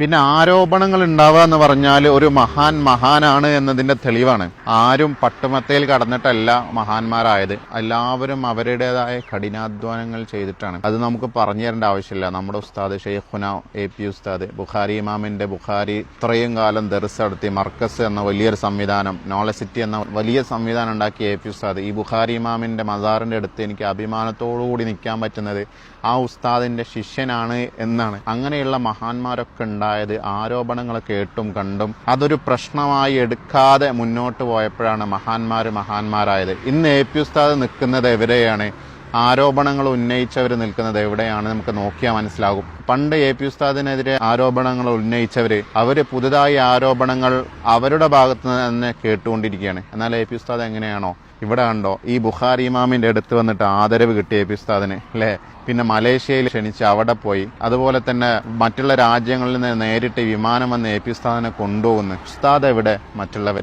പിന്നെ ആരോപണങ്ങൾ ഉണ്ടാവുക എന്ന് പറഞ്ഞാൽ ഒരു മഹാൻ മഹാനാണ് എന്നതിന്റെ തെളിവാണ്. ആരും പട്ടുമത്തയിൽ കടന്നിട്ടല്ല മഹാന്മാരായത്. എല്ലാവരും അവരുടേതായ കഠിനാധ്വാനങ്ങൾ ചെയ്തിട്ടാണ്. അത് നമുക്ക് പറഞ്ഞു തരേണ്ട ആവശ്യമില്ല. നമ്മുടെ ഉസ്താദ് ഷെയ്ഖുന എ പി ഉസ്താദ് ബുഖാരി ഇമാമിന്റെ ബുഖാരി ഇത്രയും കാലം ദർസ് നടത്തി മർക്കസ് എന്ന വലിയൊരു സംവിധാനം നോളജ് സിറ്റി എന്ന വലിയ സംവിധാനം ഉണ്ടാക്കിയ എ പി ഉസ്താദ് ഈ ബുഖാരി ഇമാമിന്റെ മസാറിന്റെ അടുത്ത് എനിക്ക് അഭിമാനത്തോടു കൂടി നിൽക്കാൻ പറ്റുന്നത് ആ ഉസ്താദിന്റെ ശിഷ്യനാണ് എന്നാണ്. അങ്ങനെയുള്ള മഹാന്മാരൊക്കെ ഉണ്ടായത് ആരോപണങ്ങൾ കേട്ടും കണ്ടും അതൊരു പ്രശ്നമായി എടുക്കാതെ മുന്നോട്ട് പോയപ്പോഴാണ് മഹാന്മാർ മഹാന്മാരായത്. ഇന്ന് എ പി ഉസ്താദ് നിൽക്കുന്നത് എവിടെയാണ്? ആരോപണങ്ങൾ ഉന്നയിച്ചവർ നിൽക്കുന്നത് എവിടെയാണ് നമുക്ക് നോക്കിയാൽ മനസ്സിലാകും. പണ്ട് എ പി ഉസ്താദിനെതിരെ ആരോപണങ്ങൾ ഉന്നയിച്ചവർ അവർ പുതുതായി ആരോപണങ്ങൾ അവരുടെ ഭാഗത്ത് തന്നെ കേട്ടുകൊണ്ടിരിക്കുകയാണ്. എന്നാൽ എ പി ഉസ്താദ് എങ്ങനെയാണോ? ഇവിടെ കണ്ടോ ഈ ബുഖാരി ഇമാമിന്റെ അടുത്ത് വന്നിട്ട് ആദരവ് കിട്ടിയ എ പി ഉസ്താദിന് അല്ലേ? പിന്നെ മലേഷ്യയിൽ ക്ഷണിച്ച് അവിടെ പോയി. അതുപോലെ തന്നെ മറ്റുള്ള രാജ്യങ്ങളിൽ നിന്ന് നേരിട്ട് വിമാനം വന്ന് എ പി ഉസ്താദിനെ കൊണ്ടുപോകുന്നു. ഉസ്താദ് എവിടെ? മറ്റുള്ളവർ